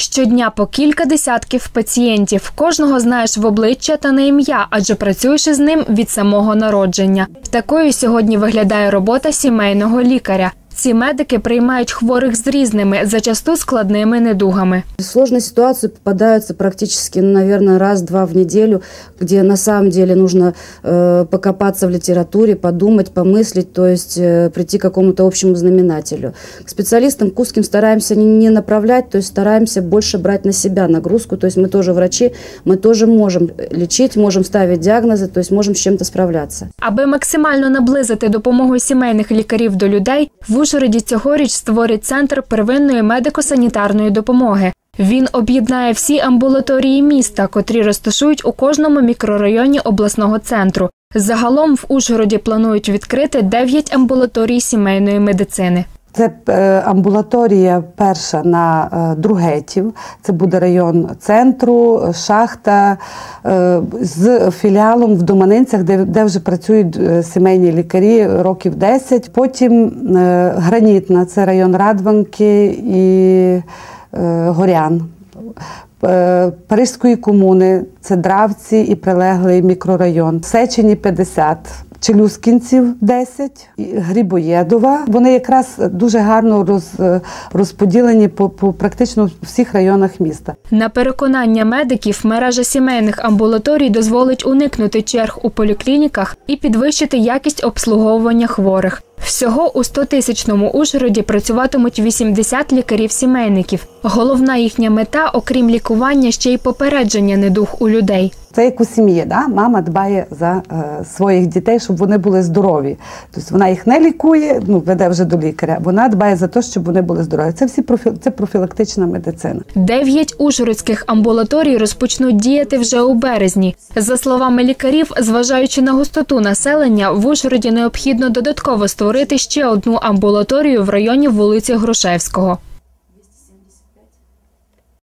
Щодня по кілька десятків пацієнтів. Кожного знаєш в обличчя та на ім'я, адже працюєш із ним від самого народження. Такою сьогодні виглядає робота сімейного лікаря. Ці медики приймають хворих з різними, зачасту складними недугами. В сложные ситуации попадаются практически, ну, наверное, раз-два в неделю, где на самом деле нужно э, покопаться в литературе, подумать, помыслить, то есть э, прийти к какому-то общему знаменателю. К специалистам, к узким стараемся не, не направлять, то есть стараемся больше брать на себя нагрузку, то есть мы тоже врачи, мы тоже можем лечить, можем ставить диагнозы, то есть можем с чем-то справляться. Аби максимально наблизити допомогу сімейних лікарів до людей, в Ужгороді цьогоріч створять центр первинної медико-санітарної допомоги. Він об'єднає всі амбулаторії міста, котрі розташують у кожному мікрорайоні обласного центру. Загалом в Ужгороді планують відкрити 9 амбулаторій сімейної медицини. Це е, амбулаторія перша на е, Другетів. Це буде район центру, шахта е, з філіалом в Доманинцях, де, де вже працюють сімейні лікарі років 10. Потім гранітна, це район Радванки і Горян. Е, Паризької комуни, це Дравці і прилеглий мікрорайон. Сечені 50. Челюскінців 10, і Грибоєдова. Вони якраз дуже гарно роз, розподілені по, по практично всіх районах міста. На переконання медиків, мережа сімейних амбулаторій дозволить уникнути черг у поліклініках і підвищити якість обслуговування хворих. Всього у 100-тисячному Ужгороді працюватимуть 80 лікарів-сімейників. Головна їхня мета, окрім лікування, ще й попередження недуг у людей. Це як у сім'ї, да? мама дбає за е, своїх дітей, щоб вони були здорові. Тобто вона їх не лікує, ну веде вже до лікаря. Вона дбає за те, щоб вони були здорові. Це всі профі... це профілактична медицина. Дев'ять ужгородських амбулаторій розпочнуть діяти вже у березні. За словами лікарів, зважаючи на густоту населення, в Ужгороді необхідно додатково створити ще одну амбулаторію в районі вулиці Грушевського.